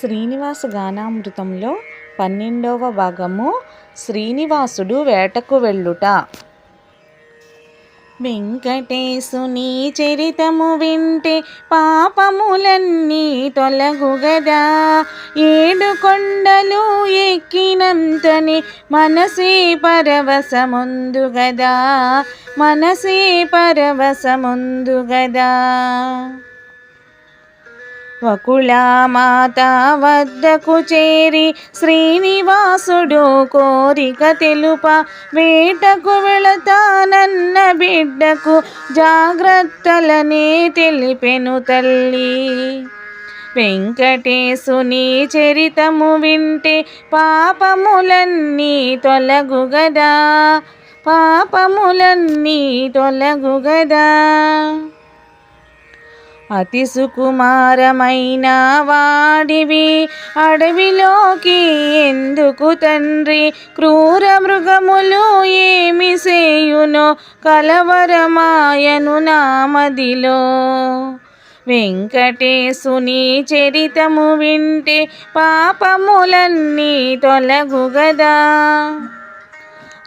శ్రీనివాస గానామృతంలో పన్నెండవ భాగము శ్రీనివాసుడు వేటకు వెళ్ళుట. వెంకటేశుని చరితము వింటే పాపములన్నీ తొలగుగదా. ఏడు కొండలు ఎక్కినంతని మనసే పరవశముందు గదా మనసే పరవశముందు గదా వకుళమాత వద్దకు చేరి శ్రీనివాసుడు కోరిక తెలుప వేటకు వెళతానన్న బిడ్డకు జాగ్రత్తలనే తెలిపెను తల్లి. వెంకటేశుని చరితము వింటే పాపములన్నీ తొలగుగదా పాపములన్నీ తొలగుగదా. అతి సుకుమారమైన వాడివి. అడవిలోకి ఎందుకు తండ్రి? క్రూర మృగములు ఏమి సేయునో కలవరమాయను నామదిలో వెంకటేశుని చరితము వింటే పాపములన్నీ తొలగుగదా.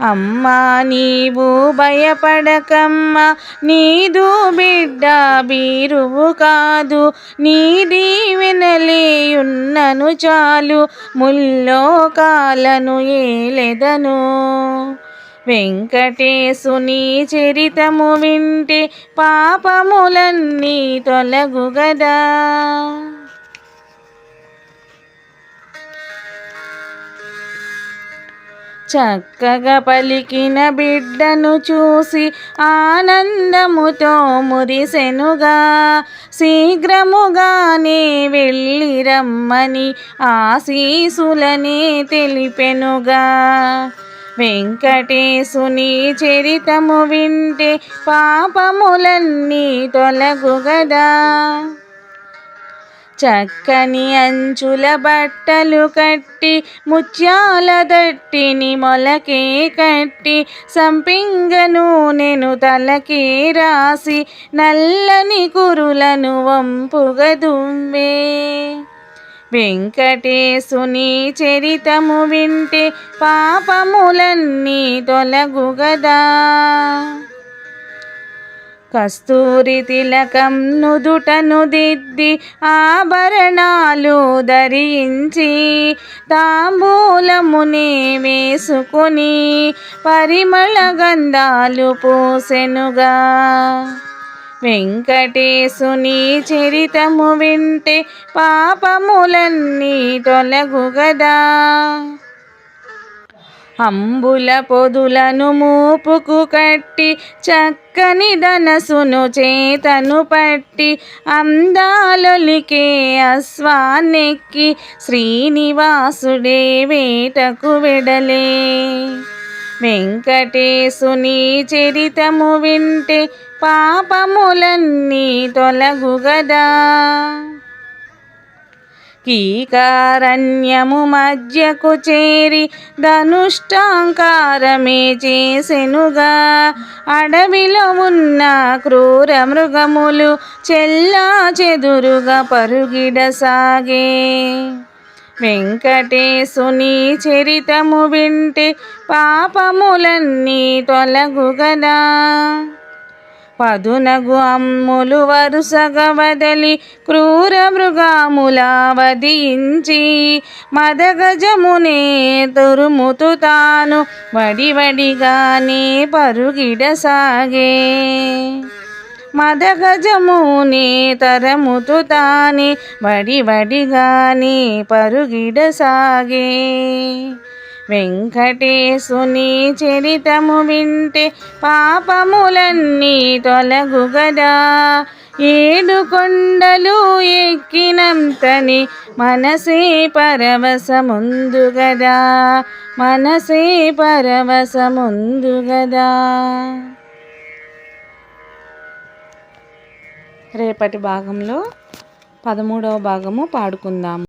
అమ్మా నీవు భయపడకమ్మ నీదు బిడ్డ బీరువు కాదు నీది వినలేయున్నను చాలు ముల్లోకాలను ఏలెదను. వెంకటేశుని చరితము వింటే పాపములన్నీ తొలగుగదా. చక్కగా పలికిన బిడ్డను చూసి ఆనందముతో మురిసెనుగా శీఘ్రముగానే వెళ్ళి రమ్మని ఆశీసులనే తెలిపెనుగా. వెంకటేశుని చరితము వింటే పాపములన్నీ తొలగుగదా. చక్కని అంచుల బట్టలు కట్టి ముత్యాల దట్టిని మొలకే కట్టి సంపింగను నేను తలకే రాసి నల్లని కురులను వంపుగదుంబే వెంకటేశుని చరితము వింటే పాపములన్నీ తొలగుగదా. కస్తూరి తిలకం నుదుటను దిద్ది ఆభరణాలు ధరించి తాంబూలమునే వేసుకొని పరిమళ గంధాలు పోసెనుగా. వెంకటేశుని చరితము వింటే పాపములన్నీ తొలగుగదా. అంబుల పొదులను మూపుకు కట్టి చక్కని ధనసును చేతను పట్టి అందాలొలికే అశ్వాన్నెక్కి శ్రీనివాసుడే వేటకు వెడలే. వెంకటేశుని చరితము వింటే పాపములన్నీ తొలగుగదా. కీకారణ్యము మధ్యకు చేరి ధనుష్టాంకారమే చేసెనుగా. అడవిలో ఉన్న క్రూర మృగములు చెల్లా చెదురుగా పరుగిడసాగే వెంకటేశుని చరితము వింటే పాపములన్నీ తొలగుగదా. పదునగు అమ్ములు వరుసగా వదలి క్రూర మృగాముల వధించి మదగజమునే తురుముతు తాను వడివడిగానే పరుగిడసాగే మదగజమునే తరముతు తాని వడివడిగానే పరుగిడసాగే వెంకటేశుని చరితము వింటే పాపములన్నీ తొలగుగదా ఏడు కొండలు ఎక్కినంతని మనసే పరవశముందు గదా. మనసే పరవశముందు గదా. రేపటి భాగంలో పదమూడవ భాగము పాడుకుందాము.